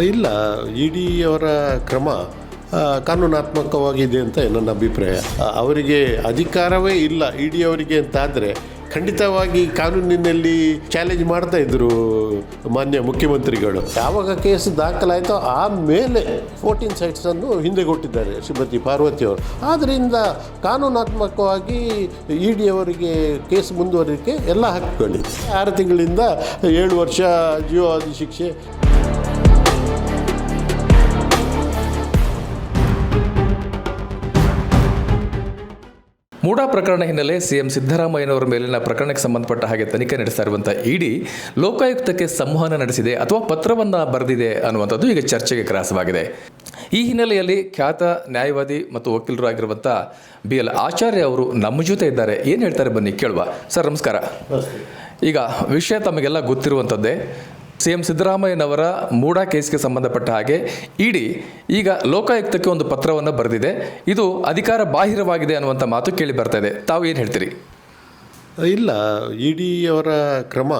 ಇಲ್ಲ E D ಅವರ ಕ್ರಮ ಕಾನೂನಾತ್ಮಕವಾಗಿದೆ ಅಂತ ನನ್ನ ಅಭಿಪ್ರಾಯ. ಅವರಿಗೆ ಅಧಿಕಾರವೇ ಇಲ್ಲ ಇ ಡಿ ಅವರಿಗೆ ಅಂತಾದರೆ, ಖಂಡಿತವಾಗಿ ಕಾನೂನಿನಲ್ಲಿ ಚಾಲೆಂಜ್ ಮಾಡ್ತಾ ಇದ್ರು ಮಾನ್ಯ ಮುಖ್ಯಮಂತ್ರಿಗಳು. ಯಾವಾಗ ಕೇಸ್ ದಾಖಲಾಯಿತೋ ಆಮೇಲೆ ಫೋರ್ಟೀನ್ ಸೈಟ್ಸನ್ನು ಹಿಂದೆ ಕೊಟ್ಟಿದ್ದಾರೆ ಶ್ರೀಮತಿ ಪಾರ್ವತಿ ಅವರು. ಆದ್ದರಿಂದ ಕಾನೂನಾತ್ಮಕವಾಗಿ ಇ ಡಿ ಅವರಿಗೆ ಕೇಸ್ ಮುಂದುವರಿಕೆ ಎಲ್ಲ ಹಕ್ಕುಗಳಿದೆ. ಆರು ತಿಂಗಳಿಂದ ಏಳು ವರ್ಷ ಜೀವಾವಧಿ ಶಿಕ್ಷೆ ಮೂಡಾ ಪ್ರಕರಣ ಹಿನ್ನೆಲೆ ಸಿಎಂ ಸಿದ್ದರಾಮಯ್ಯನವರ ಮೇಲಿನ ಪ್ರಕರಣಕ್ಕೆ ಸಂಬಂಧಪಟ್ಟ ಹಾಗೆ ತನಿಖೆ ನಡೆಸ್ತಾ ಇರುವಂತಹ ಇಡಿ ಲೋಕಾಯುಕ್ತಕ್ಕೆ ಸಂವಹನ ನಡೆಸಿದೆ ಅಥವಾ ಪತ್ರವನ್ನು ಬರೆದಿದೆ ಅನ್ನುವಂಥದ್ದು ಈಗ ಚರ್ಚೆಗೆ ಗ್ರಾಸವಾಗಿದೆ. ಈ ಹಿನ್ನೆಲೆಯಲ್ಲಿ ಖ್ಯಾತ ನ್ಯಾಯವಾದಿ ಮತ್ತು ವಕೀಲರು ಆಗಿರುವಂಥ ಬಿ ಎಲ್ ಆಚಾರ್ಯ ಅವರು ನಮ್ಮ ಜೊತೆ ಇದ್ದಾರೆ. ಏನು ಹೇಳ್ತಾರೆ ಬನ್ನಿ ಕೇಳುವ. ಸರ್ ನಮಸ್ಕಾರ. ಈಗ ವಿಷಯ ತಮಗೆಲ್ಲ ಗೊತ್ತಿರುವಂಥದ್ದೇ ಸಿ ಎಂ ಸಿದ್ದರಾಮಯ್ಯನವರ ಮೂಡಾ ಕೇಸ್ಗೆ ಸಂಬಂಧಪಟ್ಟ ಹಾಗೆ ಇಡಿ ಈಗ ಲೋಕಾಯುಕ್ತಕ್ಕೆ ಒಂದು ಪತ್ರವನ್ನು ಬರೆದಿದೆ. ಇದು ಅಧಿಕಾರ ಬಾಹಿರವಾಗಿದೆ ಅನ್ನುವಂಥ ಮಾತು ಕೇಳಿ ಬರ್ತಾ ಇದೆ. ತಾವು ಏನು ಹೇಳ್ತೀರಿ? ಇಲ್ಲ, ಇಡಿಯವರ ಕ್ರಮ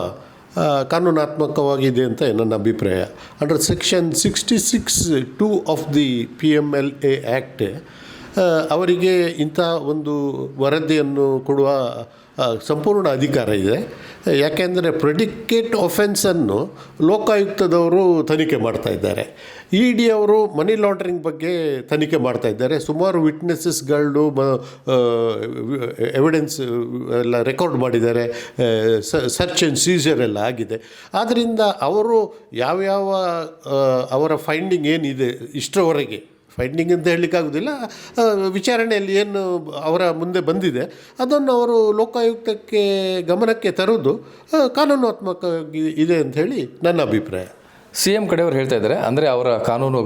ಕಾನೂನಾತ್ಮಕವಾಗಿದೆ ಅಂತ ನನ್ನ ಅಭಿಪ್ರಾಯ. Under section sixty six two of the P M L A act ಅವರಿಗೆ ಇಂಥ ಒಂದು ವರದಿಯನ್ನು ಕೊಡುವ ಸಂಪೂರ್ಣ ಅಧಿಕಾರ ಇದೆ. ಯಾಕೆಂದರೆ ಪ್ರೆಡಿಕೇಟ್ ಒಫೆನ್ಸನ್ನು ಲೋಕಾಯುಕ್ತದವರು ತನಿಖೆ ಮಾಡ್ತಾ ಇದ್ದಾರೆ. ಇ ಡಿ ಅವರು ಮನಿ ಲಾಂಡ್ರಿಂಗ್ ಬಗ್ಗೆ ತನಿಖೆ ಮಾಡ್ತಾ ಇದ್ದಾರೆ. ಸುಮಾರು ವಿಟ್ನೆಸಸ್ಗಳು ಎವಿಡೆನ್ಸ್ ಎಲ್ಲ ರೆಕಾರ್ಡ್ ಮಾಡಿದ್ದಾರೆ. ಸರ್ಚ್ ಆ್ಯಂಡ್ ಸೀಸರ್ ಎಲ್ಲ ಆಗಿದೆ. ಆದ್ದರಿಂದ ಅವರು ಯಾವ್ಯಾವ ಅವರ ಫೈಂಡಿಂಗ್ ಏನಿದೆ ಇಷ್ಟರವರೆಗೆ ಫೈಂಡಿಂಗ್ ಅಂತ ಹೇಳಲಿಕ್ಕಾಗೋದಿಲ್ಲ. ವಿಚಾರಣೆಯಲ್ಲಿ ಏನು ಅವರ ಮುಂದೆ ಬಂದಿದೆ. ಅದನ್ನು ಅವರು ಲೋಕಾಯುಕ್ತಕ್ಕೆ ಗಮನಕ್ಕೆ ತರುವುದು ಆ, ಕಾನೂನಾತ್ಮಕ ಇದೆ ಅಂತ ಹೇಳಿ ನನ್ನ ಅಭಿಪ್ರಾಯ. ಸಿ ಎಂ ಕಡೆಯವರು ಹೇಳ್ತಾ ಇದ್ದಾರೆ. ಅಂದರೆ ಅವರ ಕಾನೂನು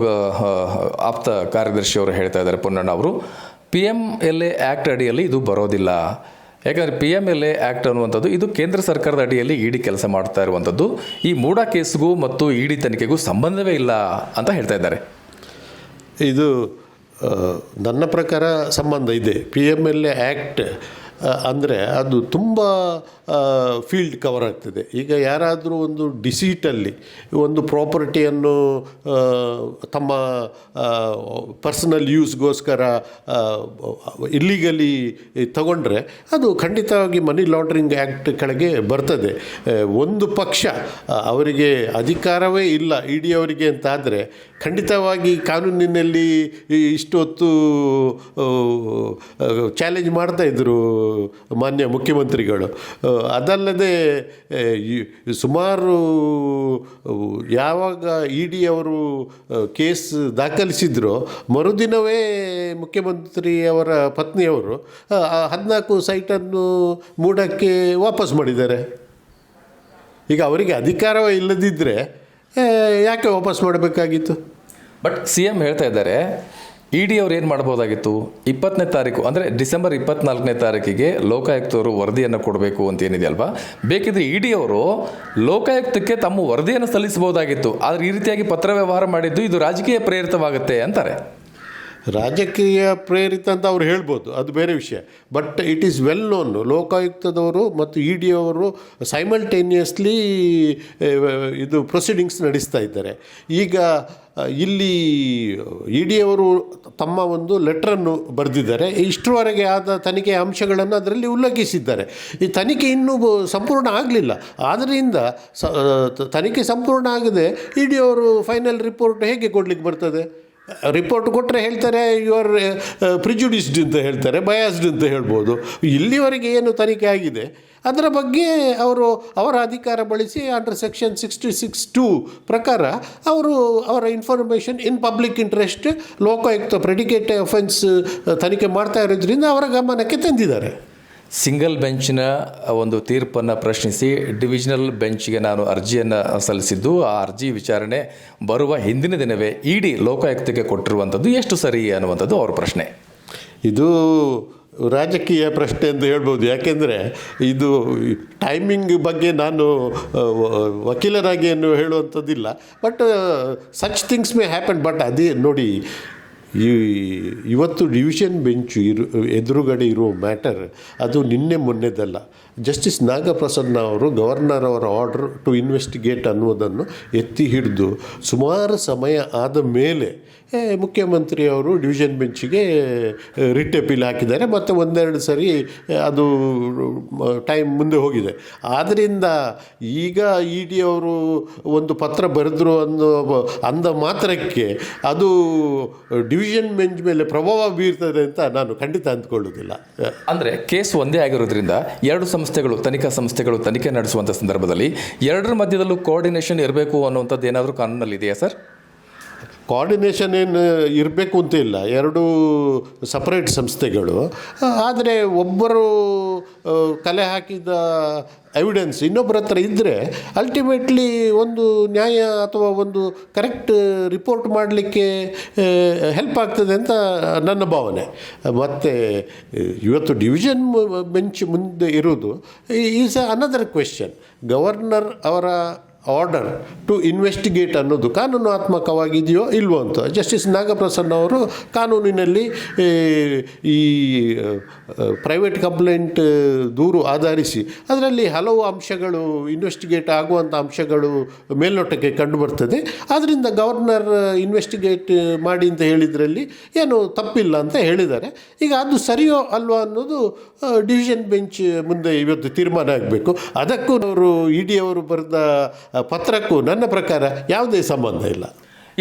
ಆಪ್ತ ಕಾರ್ಯದರ್ಶಿಯವರು ಹೇಳ್ತಾ ಇದ್ದಾರೆ ಪೊನ್ನಣ್ಣ ಅವರು. P M L A act ಅಡಿಯಲ್ಲಿ ಇದು ಬರೋದಿಲ್ಲ. ಯಾಕಂದರೆ P M L A act ಅನ್ನುವಂಥದ್ದು ಇದು ಕೇಂದ್ರ ಸರ್ಕಾರದ ಅಡಿಯಲ್ಲಿ ಇಡಿ ಕೆಲಸ ಮಾಡ್ತಾ ಇರುವಂಥದ್ದು. ಈ ಮೂಡಾ ಕೇಸ್ಗೂ ಮತ್ತು ಇಡಿ ತನಿಖೆಗೂ ಸಂಬಂಧವೇ ಇಲ್ಲ ಅಂತ ಹೇಳ್ತಾ ಇದ್ದಾರೆ. ಇದು ನನ್ನ ಪ್ರಕಾರ ಸಂಬಂಧ ಇದೆ. P M L A act ಅಂದರೆ ಅದು ತುಂಬ ಫೀಲ್ಡ್ ಕವರ್ ಆಗ್ತದೆ. ಈಗ ಯಾರಾದರೂ ಒಂದು ಡಿಸೀಟಲ್ಲಿ ಒಂದು ಪ್ರಾಪರ್ಟಿಯನ್ನು ತಮ್ಮ ಪರ್ಸನಲ್ ಯೂಸ್ಗೋಸ್ಕರ ಇಲ್ಲಿಗಲಿ ತಗೊಂಡ್ರೆ ಅದು ಖಂಡಿತವಾಗಿ ಮನಿ ಲಾಂಡ್ರಿಂಗ್ ಆ್ಯಕ್ಟ್ ಕೆಳಗೆ ಬರ್ತದೆ. ಒಂದು ಪಕ್ಷ ಅವರಿಗೆ ಅಧಿಕಾರವೇ ಇಲ್ಲ ಇ ಡಿ ಅವರಿಗೆ ಅಂತಾದರೆ ಖಂಡಿತವಾಗಿ ಕಾನೂನಿನಲ್ಲಿ ಇಷ್ಟೊತ್ತು ಚಾಲೆಂಜ್ ಮಾಡ್ತಾಯಿದ್ರು ಮಾನ್ಯ ಮುಖ್ಯಮಂತ್ರಿಗಳು. ಅದಲ್ಲದೆ ಸುಮಾರು ಯಾವಾಗ ಇ ಡಿ ಅವರು ಕೇಸ್ ದಾಖಲಿಸಿದ್ರೋ, ಮರುದಿನವೇ ಮುಖ್ಯಮಂತ್ರಿಯವರ ಪತ್ನಿಯವರು ಹದಿನಾಲ್ಕು ಸೈಟನ್ನು ಮೂಡಕ್ಕೆ ವಾಪಸ್ ಮಾಡಿದ್ದಾರೆ. ಈಗ ಅವರಿಗೆ ಅಧಿಕಾರವೇ ಇಲ್ಲದಿದ್ದರೆ ಯಾಕೆ ವಾಪಸ್ ಮಾಡಬೇಕಾಗಿತ್ತು? ಬಟ್ ಸಿ ಎಂ ಹೇಳ್ತಾ ಇದ್ದಾರೆ ಇ ಡಿ ಅವ್ರು ಏನು ಮಾಡ್ಬೋದಾಗಿತ್ತು? ಇಪ್ಪತ್ತನೇ ತಾರೀಕು, ಅಂದರೆ ಡಿಸೆಂಬರ್ ಇಪ್ಪತ್ನಾಲ್ಕನೇ ತಾರೀಕಿಗೆ ಲೋಕಾಯುಕ್ತವರು ವರದಿಯನ್ನು ಕೊಡಬೇಕು ಅಂತ ಏನಿದೆ ಅಲ್ವಾ? ಬೇಕಿದ್ರೆ ಇ ಡಿ ಅವರು ಲೋಕಾಯುಕ್ತಕ್ಕೆ ತಮ್ಮ ವರದಿಯನ್ನು ಸಲ್ಲಿಸಬಹುದಾಗಿತ್ತು. ಆದರೆ ಈ ರೀತಿಯಾಗಿ ಪತ್ರ ವ್ಯವಹಾರ ಮಾಡಿದ್ದು ಇದು ರಾಜಕೀಯ ಪ್ರೇರಿತವಾಗುತ್ತೆ ಅಂತಾರೆ. ರಾಜಕೀಯ ಪ್ರೇರಿತ ಅಂತ ಅವ್ರು ಹೇಳ್ಬೋದು, ಅದು ಬೇರೆ ವಿಷಯ. But it is well known ಲೋಕಾಯುಕ್ತದವರು ಮತ್ತು ಇ ಡಿ ಅವರು ಸೈಮಲ್ಟೇನಿಯಸ್ಲಿ ಇದು ಪ್ರೊಸೀಡಿಂಗ್ಸ್ ನಡೆಸ್ತಾ ಇದ್ದಾರೆ. ಈಗ, ಇಲ್ಲಿ ಇ ಡಿ ಅವರು ತಮ್ಮ ಒಂದು ಲೆಟ್ರನ್ನು ಬರೆದಿದ್ದಾರೆ. ಇಷ್ಟರವರೆಗೆ ಆದ ತನಿಖೆಯ ಅಂಶಗಳನ್ನು ಅದರಲ್ಲಿ ಉಲ್ಲಂಘಿಸಿದ್ದಾರೆ. ಈ ತನಿಖೆ ಇನ್ನೂ ಸಂಪೂರ್ಣ ಆಗಲಿಲ್ಲ. ಆದ್ದರಿಂದ ತನಿಖೆ ಸಂಪೂರ್ಣ ಆಗದೆ ಇ ಡಿ ಅವರು ಫೈನಲ್ ರಿಪೋರ್ಟ್ ಹೇಗೆ ಕೊಡಲಿಕ್ಕೆ ಬರ್ತದೆ? ರಿಪೋರ್ಟ್ ಕೊಟ್ಟರೆ ಹೇಳ್ತಾರೆ ಯು ಆರ್ ಪ್ರಿಜುಡಿಸ್ಡ್ ಅಂತ ಹೇಳ್ತಾರೆ ಬಯಾಸ್ಡ್ ಅಂತ ಹೇಳ್ಬೋದು. ಇಲ್ಲಿವರೆಗೆ ಏನು ತನಿಖೆ ಆಗಿದೆ? ಅದರ ಬಗ್ಗೆ ಅವರು ಅವರ ಅಧಿಕಾರ ಬಳಸಿ under section sixty six two ಪ್ರಕಾರ ಅವರು ಅವರ information in public interest Lokayukta predicate offence ತನಿಖೆ ಮಾಡ್ತಾ ಇರೋದ್ರಿಂದ ಅವರ ಗಮನಕ್ಕೆ ತಂದಿದ್ದಾರೆ. ಸಿಂಗಲ್ ಬೆಂಚಿನ ಒಂದು ತೀರ್ಪನ್ನು ಪ್ರಶ್ನಿಸಿ ಡಿವಿಷನಲ್ ಬೆಂಚ್ಗೆ ನಾನು ಅರ್ಜಿಯನ್ನು ಸಲ್ಲಿಸಿದ್ದು, ಆ ಅರ್ಜಿ ವಿಚಾರಣೆ ಬರುವ ಹಿಂದಿನ ದಿನವೇ ಇಡಿ ಲೋಕಾಯುಕ್ತಕ್ಕೆ ಕೊಟ್ಟಿರುವಂಥದ್ದು ಎಷ್ಟು ಸರಿ ಅನ್ನುವಂಥದ್ದು ಅವ್ರ ಪ್ರಶ್ನೆ. ಇದು ರಾಜಕೀಯ ಪ್ರಶ್ನೆ ಅಂತ ಹೇಳ್ಬೋದು. ಯಾಕೆಂದರೆ ಇದು ಟೈಮಿಂಗ್ ಬಗ್ಗೆ ನಾನು ವಕೀಲರಾಗಿ ಏನು ಹೇಳುವಂಥದ್ದಿಲ್ಲ. But such things may happen but ಅದೇ ನೋಡಿ ಈ ಇವತ್ತು ಡಿವಿಷನ್ ಬೆಂಚು ಇರು, ಎದುರುಗಡೆ ಇರುವ ಮ್ಯಾಟರ್ ಅದು ನಿನ್ನೆ ಮೊನ್ನೆದಲ್ಲ. ಜಸ್ಟಿಸ್ ನಾಗಪ್ರಸನ್ನ ಅವರು ಗವರ್ನರ್ ಅವರ ಆರ್ಡರ್ ಟು ಇನ್ವೆಸ್ಟಿಗೇಟ್ ಅನ್ನುವುದನ್ನು ಎತ್ತಿ ಹಿಡಿದು ಸುಮಾರು ಸಮಯ ಆದ ಮೇಲೆ ಮುಖ್ಯಮಂತ್ರಿಯವರು ಡಿವಿಷನ್ ಬೆಂಚಿಗೆ ರಿಟ್ ಅಪೀಲ್ ಹಾಕಿದ್ದಾರೆ. ಮತ್ತು ಒಂದೆರಡು ಸರಿ ಅದು ಟೈಮ್ ಮುಂದೆ ಹೋಗಿದೆ. ಆದ್ದರಿಂದ ಈಗ ಇ ಡಿ ಅವರು ಒಂದು ಪತ್ರ ಬರೆದ್ರು ಅನ್ನೋ ಅಂದ ಮಾತ್ರಕ್ಕೆ ಅದು ಡಿವಿಷನ್ ಬೆಂಚ್ ಮೇಲೆ ಪ್ರಭಾವ ಬೀರ್ತದೆ ಅಂತ ನಾನು ಖಂಡಿತ ಅಂದ್ಕೊಳ್ಳೋದಿಲ್ಲ ಅಂದರೆ ಕೇಸ್ ಒಂದೇ ಆಗಿರೋದ್ರಿಂದ ಎರಡು ಸಂಸ್ಥೆಗಳು ತನಿಖಾ ಸಂಸ್ಥೆಗಳು ತನಿಖೆ ನಡೆಸುವಂಥ ಸಂದರ್ಭದಲ್ಲಿ ಎರಡರ ಮಧ್ಯದಲ್ಲೂ ಕೋಆರ್ಡಿನೇಷನ್ ಇರಬೇಕು ಅನ್ನುವಂಥದ್ದು ಏನಾದರೂ ಕಾನೂನಲ್ಲಿ ಇದೆಯಾ ಸರ್? ಕೋಆರ್ಡಿನೇಷನ್ ಏನು ಇರಬೇಕು ಅಂತ ಇಲ್ಲ. ಎರಡು ಸಪ್ರೇಟ್ ಸಂಸ್ಥೆಗಳು. ಆದರೆ ಒಬ್ಬರು ಕಲೆ ಹಾಕಿದ ಎವಿಡೆನ್ಸ್ ಇನ್ನೊಬ್ಬರ ಹತ್ರ ಇದ್ದರೆ ಅಲ್ಟಿಮೇಟ್ಲಿ ಒಂದು ನ್ಯಾಯ ಅಥವಾ ಒಂದು ಕರೆಕ್ಟ್ ರಿಪೋರ್ಟ್ ಮಾಡಲಿಕ್ಕೆ ಹೆಲ್ಪ್ ಆಗ್ತದೆ ಅಂತ ನನ್ನ ಭಾವನೆ. ಮತ್ತು ಇವತ್ತು ಡಿವಿಷನ್ ಬೆಂಚ್ ಮುಂದೆ ಇರೋದು ಈಸ್ ಅನದರ್ ಕ್ವೆಶ್ಚನ್ ಗವರ್ನರ್ ಅವರ ಆರ್ಡರ್ ಟು ಇನ್ವೆಸ್ಟಿಗೇಟ್ ಅನ್ನೋದು ಕಾನೂನಾತ್ಮಕವಾಗಿದೆಯೋ ಇಲ್ವೋ ಅಂತ. ಜಸ್ಟಿಸ್ ನಾಗಪ್ರಸನ್ನ ಅವರು ಕಾನೂನಿನಲ್ಲಿ ಈ ಪ್ರೈವೇಟ್ ಕಂಪ್ಲೇಂಟ್ ದೂರು ಆಧರಿಸಿ ಅದರಲ್ಲಿ ಹಲವು ಅಂಶಗಳು ಇನ್ವೆಸ್ಟಿಗೇಟ್ ಆಗುವಂಥ ಅಂಶಗಳು ಮೇಲ್ನೋಟಕ್ಕೆ ಕಂಡುಬರ್ತದೆ. ಆದ್ದರಿಂದ ಗವರ್ನರ್ ಇನ್ವೆಸ್ಟಿಗೇಟ್ ಮಾಡಿ ಅಂತ ಹೇಳಿದ್ರಲ್ಲಿ ಏನು ತಪ್ಪಿಲ್ಲ ಅಂತ ಹೇಳಿದ್ದಾರೆ. ಈಗ ಅದು ಸರಿಯೋ ಅಲ್ವಾ ಅನ್ನೋದು ಡಿವಿಷನ್ ಬೆಂಚ್ ಮುಂದೆ ಇವತ್ತು ತೀರ್ಮಾನ ಆಗಬೇಕು. ಅದಕ್ಕೂ ಅವರು ಇ ಡಿ ಅವರು ಬರೆದ ಪತ್ರಕ್ಕೂ ನನ್ನ ಪ್ರಕಾರ ಯಾವುದೇ ಸಂಬಂಧ ಇಲ್ಲ.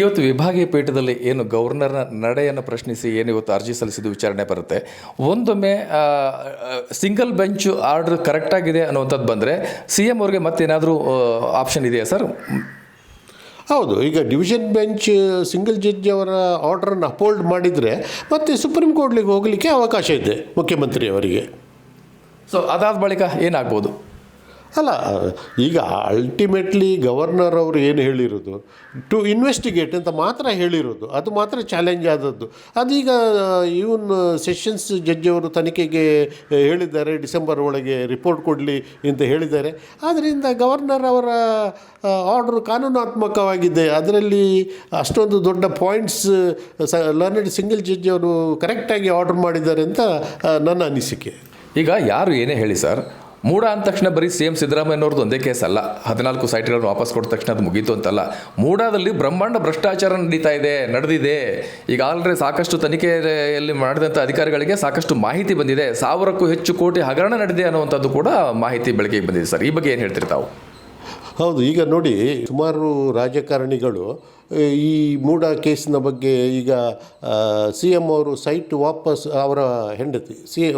ಇವತ್ತು ವಿಭಾಗೀಯ ಪೀಠದಲ್ಲಿ ಏನು ಗವರ್ನರ್ನ ನಡೆಯನ್ನು ಪ್ರಶ್ನಿಸಿ ಏನು ಇವತ್ತು ಅರ್ಜಿ ಸಲ್ಲಿಸಿದ ವಿಚಾರಣೆ ಬರುತ್ತೆ. ಒಂದೊಮ್ಮೆ ಸಿಂಗಲ್ ಬೆಂಚ್ ಆರ್ಡರ್ ಕರೆಕ್ಟಾಗಿದೆ ಅನ್ನುವಂಥದ್ದು ಬಂದರೆ ಸಿ ಎಂ ಅವ್ರಿಗೆ ಮತ್ತೇನಾದರೂ ಆಪ್ಷನ್ ಇದೆಯಾ ಸರ್? ಹೌದು ಈಗ ಡಿವಿಷನ್ ಬೆಂಚ್ ಸಿಂಗಲ್ ಜಡ್ಜ್ ಅವರ ಆರ್ಡ್ರನ್ನು ಅಪೋಲ್ಡ್ ಮಾಡಿದರೆ ಮತ್ತೆ ಸುಪ್ರೀಂ ಕೋರ್ಟ್ಲಿಗೆ ಹೋಗಲಿಕ್ಕೆ ಅವಕಾಶ ಇದೆ ಮುಖ್ಯಮಂತ್ರಿಯವರಿಗೆ ಸೊ ಅದಾದ ಬಳಿಕ ಏನಾಗ್ಬೋದು? ಅಲ್ಲ, ಈಗ ಅಲ್ಟಿಮೇಟ್ಲಿ ಗವರ್ನರ್ ಅವರು ಏನು ಹೇಳಿರೋದು? ಟು ಇನ್ವೆಸ್ಟಿಗೇಟ್ ಅಂತ ಮಾತ್ರ ಹೇಳಿರೋದು. ಅದು ಮಾತ್ರ ಚಾಲೆಂಜ್ ಆದದ್ದು. ಅದೀಗ, ಇವನ್ ಸೆಷನ್ಸ್ ಜಡ್ಜವರು ತನಿಖೆಗೆ ಹೇಳಿದ್ದಾರೆ. ಡಿಸೆಂಬರ್ ಒಳಗೆ ರಿಪೋರ್ಟ್ ಕೊಡಲಿ ಅಂತ ಹೇಳಿದ್ದಾರೆ. ಆದ್ದರಿಂದ ಗವರ್ನರ್ ಅವರ ಆರ್ಡರ್ ಕಾನೂನಾತ್ಮಕವಾಗಿದೆ. ಅದರಲ್ಲಿ ಅಷ್ಟೊಂದು ದೊಡ್ಡ ಪಾಯಿಂಟ್ಸ್ ಸ ಲರ್ನೆಡ್ ಸಿಂಗಲ್ ಜಡ್ಜ್ ಅವರು ಕರೆಕ್ಟಾಗಿ ಆರ್ಡರ್ ಮಾಡಿದ್ದಾರೆ ಅಂತ ನನ್ನ ಅನಿಸಿಕೆ. ಈಗ ಯಾರು ಏನೇ ಹೇಳಿ ಸರ್ ಮೂಡ ಅಂದ ತಕ್ಷಣ ಬರೀ ಸಿ ಎಂ ಸಿದ್ದರಾಮಯ್ಯನವ್ರದ್ದು ಒಂದೇ ಕೇಸ್ ಅಲ್ಲ. ಹದಿನಾಲ್ಕು ಸೈಟ್ಗಳನ್ನು ವಾಪಸ್ ಕೊಟ್ಟ ತಕ್ಷಣ ಅದು ಮುಗೀತು ಅಂತಲ್ಲ. ಮೂಡಾದಲ್ಲಿ ಬ್ರಹ್ಮಾಂಡ ಭ್ರಷ್ಟಾಚಾರ ನಡೀತಾ ಇದೆ, ನಡೆದಿದೆ. ಈಗ ಆಲ್ರೆಡಿ ಸಾಕಷ್ಟು ತನಿಖೆಯಲ್ಲಿ ಮಾಡಿದಂಥ ಅಧಿಕಾರಿಗಳಿಗೆ ಸಾಕಷ್ಟು ಮಾಹಿತಿ ಬಂದಿದೆ. ಸಾವಿರಕ್ಕೂ ಹೆಚ್ಚು ಕೋಟಿ ಹಗರಣ ನಡೆದಿದೆ ಅನ್ನುವಂಥದ್ದು ಕೂಡ ಮಾಹಿತಿ ಬೆಳಕಿಗೆ ಬಂದಿದೆ ಸರ್. ಈ ಬಗ್ಗೆ ಏನು ಹೇಳ್ತೀರಿ ತಾವು? ಹೌದು, ಈಗ ನೋಡಿ, ಸುಮಾರು ರಾಜಕಾರಣಿಗಳು ಈ ಮೂಡ ಕೇಸಿನ ಬಗ್ಗೆ ಈಗ ಸಿ ಎಂ ಅವರು ಸೈಟ್ ವಾಪಸ್ ಅವರ ಹೆಂಡತಿ, ಸಿ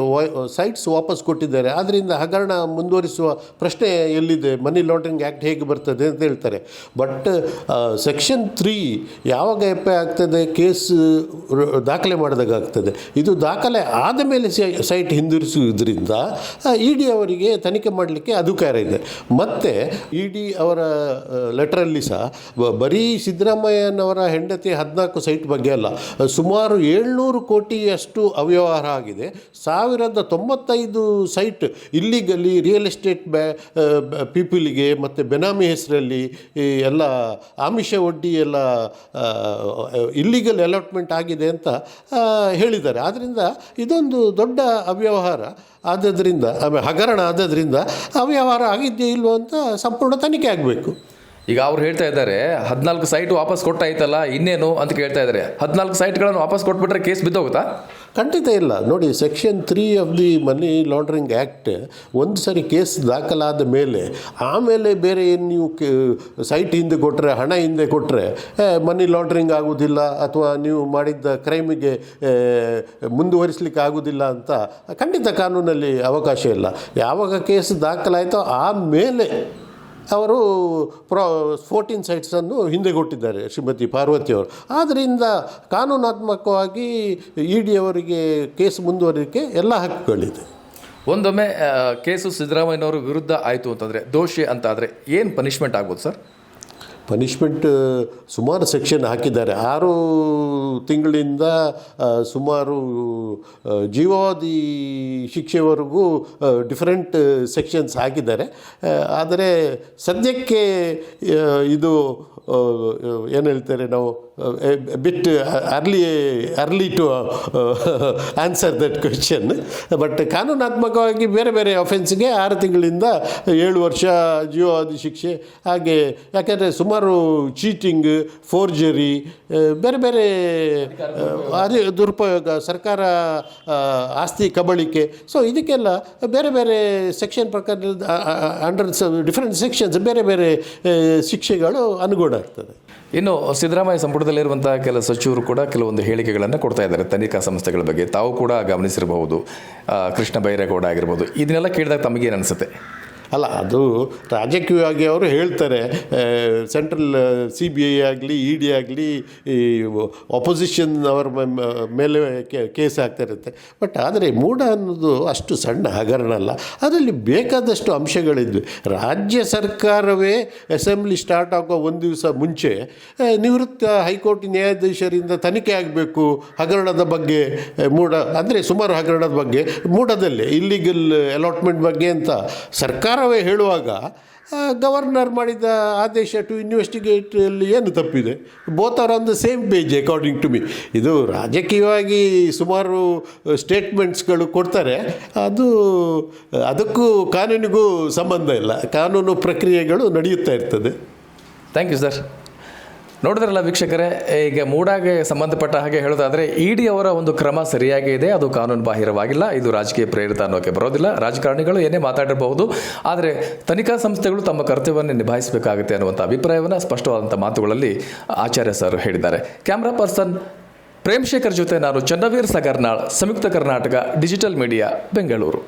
ಸೈಟ್ಸ್ ವಾಪಸ್ ಕೊಟ್ಟಿದ್ದಾರೆ. ಆದ್ದರಿಂದ ಹಗರಣ ಮುಂದುವರಿಸುವ ಪ್ರಶ್ನೆ ಎಲ್ಲಿದೆ? ಮನಿ ಲಾಂಡ್ರಿಂಗ್ ಆ್ಯಕ್ಟ್ ಹೇಗೆ ಬರ್ತದೆ ಅಂತ ಹೇಳ್ತಾರೆ. ಬಟ್ ಸೆಕ್ಷನ್ ತ್ರೀ ಯಾವಾಗ ಎಪ್ಪೆ ಆಗ್ತದೆ? ಕೇಸ್ ದಾಖಲೆ ಮಾಡಿದಾಗ ಆಗ್ತದೆ. ಇದು ದಾಖಲೆ ಆದ ಮೇಲೆ ಸೈಟ್ ಹಿಂದಿರಿಸುವುದರಿಂದ ಇ ಡಿ ಅವರಿಗೆ ತನಿಖೆ ಮಾಡಲಿಕ್ಕೆ ಅಧಿಕಾರ ಇದೆ. ಮತ್ತು, ಇ ಡಿ ಅವರ ಲೆಟ್ರಲ್ಲಿ ಸಹ ಬರೀ ಬರೀ ಸಿದ್ದರಾಮಯ್ಯನವರ ಹೆಂಡತಿ ಹದಿನಾಲ್ಕು ಸೈಟ್ ಬಗ್ಗೆ ಅಲ್ಲ. ಸುಮಾರು ಏಳ್ನೂರು ಕೋಟಿಯಷ್ಟು ಅವ್ಯವಹಾರ ಆಗಿದೆ. ಸಾವಿರದ ತೊಂಬತ್ತೈದು ಸೈಟ್ ಇಲ್ಲಿಗಲ್ಲಿ ರಿಯಲ್ ಎಸ್ಟೇಟ್ ಬ್ಯಾ ಪೀಪಲಿಗೆ ಮತ್ತು ಬೆನಾಮಿ ಹೆಸರಲ್ಲಿ ಎಲ್ಲ ಆಮಿಷ ಒಡ್ಡಿ ಎಲ್ಲ ಇಲ್ಲಿಗಲ್ ಅಲಾಟ್ಮೆಂಟ್ ಆಗಿದೆ ಅಂತ ಹೇಳಿದ್ದಾರೆ. ಆದ್ದರಿಂದ ಇದೊಂದು ದೊಡ್ಡ ಅವ್ಯವಹಾರ ಆದ್ದರಿಂದ ಆಮೇಲೆ ಹಗರಣ ಆದ್ದರಿಂದ ಅವ್ಯವಹಾರ ಆಗಿದ್ದೇ ಇಲ್ವೋ ಅಂತ ಸಂಪೂರ್ಣ ತನಿಖೆ ಆಗಬೇಕು. ಈಗ ಅವ್ರು ಹೇಳ್ತಾ ಇದ್ದಾರೆ, ಹದಿನಾಲ್ಕು ಸೈಟ್ ವಾಪಸ್ ಕೊಟ್ಟಾಯ್ತಲ್ಲ, ಇನ್ನೇನು ಅಂತ ಕೇಳ್ತಾ ಇದ್ದಾರೆ. ಹದಿನಾಲ್ಕು ಸೈಟ್ಗಳನ್ನು ವಾಪಸ್ ಕೊಟ್ಬಿಟ್ರೆ ಕೇಸ್ ಬಿದ್ದೋಗುತ್ತಾ? ಖಂಡಿತ ಇಲ್ಲ. ನೋಡಿ section three of the money laundering act ಒಂದು ಸರಿ ಕೇಸ್ ದಾಖಲಾದ ಮೇಲೆ, ಆಮೇಲೆ ಬೇರೆ ಏನು ನೀವು ಸೈಟ್ ಹಿಂದೆ ಕೊಟ್ಟರೆ ಹಣ ಹಿಂದೆ ಕೊಟ್ಟರೆ ಮನಿ ಲಾಂಡ್ರಿಂಗ್ ಆಗೋದಿಲ್ಲ ಅಥವಾ ನೀವು ಮಾಡಿದ್ದ ಕ್ರೈಮಿಗೆ ಮುಂದುವರಿಸಲಿಕ್ಕೆ ಆಗೋದಿಲ್ಲ ಅಂತ ಖಂಡಿತ ಕಾನೂನಲ್ಲಿ ಅವಕಾಶ ಇಲ್ಲ. ಯಾವಾಗ ಕೇಸ್ ದಾಖಲಾಯಿತೋ ಆಮೇಲೆ ಅವರು ಪ್ರೊ ಫೋರ್ಟೀನ್ ಸೈಟ್ಸನ್ನು ಹಿಂದೆ ಕೊಟ್ಟಿದ್ದಾರೆ ಶ್ರೀಮತಿ ಪಾರ್ವತಿಯವರು ಆದ್ದರಿಂದ ಕಾನೂನಾತ್ಮಕವಾಗಿ ಇ ಡಿ ಅವರಿಗೆ ಕೇಸ್ ಮುಂದುವರಿಕೆ ಎಲ್ಲ ಹಕ್ಕುಗಳಿದೆ. ಒಂದೊಮ್ಮೆ ಕೇಸು ಸಿದ್ದರಾಮಯ್ಯನವರ ವಿರುದ್ಧ ಆಯಿತು ಅಂತಂದರೆ, ದೋಷಿ ಅಂತ ಆದರೆ ಏನು ಪನಿಷ್ಮೆಂಟ್ ಆಗ್ಬೋದು ಸರ್? ಪನಿಷ್ಮೆಂಟ್ ಸುಮಾರು ಸೆಕ್ಷನ್ ಹಾಕಿದ್ದಾರೆ. ಆರು ತಿಂಗಳಿಂದ ಸುಮಾರು ಜೀವಾವಧಿ ಶಿಕ್ಷೆವರೆಗೂ ಡಿಫ್ರೆಂಟ್ ಸೆಕ್ಷನ್ಸ್ ಹಾಕಿದ್ದಾರೆ. ಆದರೆ ಸದ್ಯಕ್ಕೆ ಇದು ಏನು ಹೇಳ್ತಾರೆ ನಾವು? Bit early early to answer that question but ಕಾನೂನಾತ್ಮಕವಾಗಿ ಬೇರೆ ಬೇರೆ ಅಫೆನ್ಸ್ಗೆ ಆರು ತಿಂಗಳಿಂದ ಏಳು ವರ್ಷ ಜೀವಾವಧಿ ಶಿಕ್ಷೆ, ಹಾಗೆ ಯಾಕೆಂದರೆ ಸುಮಾರು ಚೀಟಿಂಗ್ ಫೋರ್ಜರಿ ಬೇರೆ ಬೇರೆ ಅದೇ ದುರುಪಯೋಗ, ಸರ್ಕಾರ ಆಸ್ತಿ ಕಬಳಿಕೆ. ಸೊ ಇದಕ್ಕೆಲ್ಲ ಬೇರೆ ಬೇರೆ ಸೆಕ್ಷನ್ ಪ್ರಕಾರ ಅಂಡರ್ ಡಿಫ್ರೆಂಟ್ ಸೆಕ್ಷನ್ಸ್ ಬೇರೆ ಬೇರೆ ಶಿಕ್ಷೆಗಳು ಅನುಗುಣ ಆಗ್ತದೆ. ಇನ್ನು ಸಿದ್ದರಾಮಯ್ಯ ಸಂಪುಟದಲ್ಲಿರುವಂತಹ ಕೆಲ ಸಚಿವರು ಕೂಡ ಕೆಲವೊಂದು ಹೇಳಿಕೆಗಳನ್ನು ಕೊಡ್ತಾ ಇದ್ದಾರೆ. ತನಿಖಾ ಸಂಸ್ಥೆಗಳ ಬಗ್ಗೆ ತಾವು ಕೂಡ ಗಮನಿಸಿರಬಹುದು. ಕೃಷ್ಣ ಬೈರೇಗೌಡ ಆಗಿರ್ಬೋದು, ಇದನ್ನೆಲ್ಲ ಕೇಳಿದಾಗ ತಮಗೇನು ಅನಿಸುತ್ತೆ? ಅಲ್ಲ, ಅದು ರಾಜಕೀಯವಾಗಿ ಅವರು ಹೇಳ್ತಾರೆ ಸೆಂಟ್ರಲ್ ಸಿ ಬಿ ಐ ಆಗಲಿ ಇ ಡಿ ಆಗಲಿ, ಈ ಒಪೊಸಿಷನ್ ಅವರ ಮೇಲೆ ಕೇಸ್ ಆಗ್ತಾ ಇರುತ್ತೆ. ಬಟ್ ಆದರೆ ಮೂಢ ಅನ್ನೋದು ಅಷ್ಟು ಸಣ್ಣ ಹಗರಣ ಅಲ್ಲ. ಅದರಲ್ಲಿ ಬೇಕಾದಷ್ಟು ಅಂಶಗಳಿದ್ವಿ. ರಾಜ್ಯ ಸರ್ಕಾರವೇ ಅಸೆಂಬ್ಲಿ ಸ್ಟಾರ್ಟ್ ಆಗೋ ಒಂದು ದಿವಸ ಮುಂಚೆ ನಿವೃತ್ತ ಹೈಕೋರ್ಟ್ ನ್ಯಾಯಾಧೀಶರಿಂದ ತನಿಖೆ ಆಗಬೇಕು ಹಗರಣದ ಬಗ್ಗೆ ಮೂಢ, ಅಂದರೆ ಸುಮಾರು ಹಗರಣದ ಬಗ್ಗೆ, ಮೂಢದಲ್ಲೇ ಇಲ್ಲಿಗಲ್ ಅಲಾಟ್ಮೆಂಟ್ ಬಗ್ಗೆ ಅಂತ ಸರ್ಕಾರವೇ ಹೇಳುವಾಗ ಗವರ್ನರ್ ಮಾಡಿದ ಆದೇಶ ಟು ಇನ್ವೆಸ್ಟಿಗೇಟಲ್ಲಿ ಏನು ತಪ್ಪಿದೆ? Both are on the same page according to me ಇದು ರಾಜಕೀಯವಾಗಿ ಸುಮಾರು ಸ್ಟೇಟ್ಮೆಂಟ್ಸ್ಗಳು ಕೊಡ್ತಾರೆ. ಅದು, ಅದಕ್ಕೂ ಕಾನೂನಿಗೂ ಸಂಬಂಧ ಇಲ್ಲ. ಕಾನೂನು ಪ್ರಕ್ರಿಯೆಗಳು ನಡೆಯುತ್ತಾ ಇರ್ತದೆ. ಥ್ಯಾಂಕ್ ಯು ಸರ್ ನೋಡಿದ್ರಲ್ಲ ವೀಕ್ಷಕರೇ, ಈಗ ಮೂಡಾಗೆ ಸಂಬಂಧಪಟ್ಟ ಹಾಗೆ ಹೇಳೋದಾದರೆ ಇಡಿ ಅವರ ಒಂದು ಕ್ರಮ ಸರಿಯಾಗಿ ಇದೆ, ಅದು ಕಾನೂನು ಬಾಹಿರವಾಗಿಲ್ಲ, ಇದು ರಾಜಕೀಯ ಪ್ರೇರಿತ ಅನ್ನೋಕೆ ಬರೋದಿಲ್ಲ, ರಾಜಕಾರಣಿಗಳು ಏನೇ ಮಾತಾಡಿರಬಹುದು, ಆದರೆ ತನಿಖಾ ಸಂಸ್ಥೆಗಳು ತಮ್ಮ ಕರ್ತವ್ಯವನ್ನು ನಿಭಾಯಿಸಬೇಕಾಗುತ್ತೆ ಅನ್ನುವಂಥ ಅಭಿಪ್ರಾಯವನ್ನು, ಸ್ಪಷ್ಟವಾದಂಥ ಮಾತುಗಳಲ್ಲಿ ಆಚಾರ್ಯ ಸರ್ ಹೇಳಿದ್ದಾರೆ. ಕ್ಯಾಮ್ರಾ ಪರ್ಸನ್ ಪ್ರೇಮ್ ಶೇಖರ್ ಜೊತೆ ನಾನು ಚನ್ನವೀರ್ ಸಗರ್ನಾಳ್, ಸಂಯುಕ್ತ ಕರ್ನಾಟಕ, ಡಿಜಿಟಲ್ ಮೀಡಿಯಾ, ಬೆಂಗಳೂರು.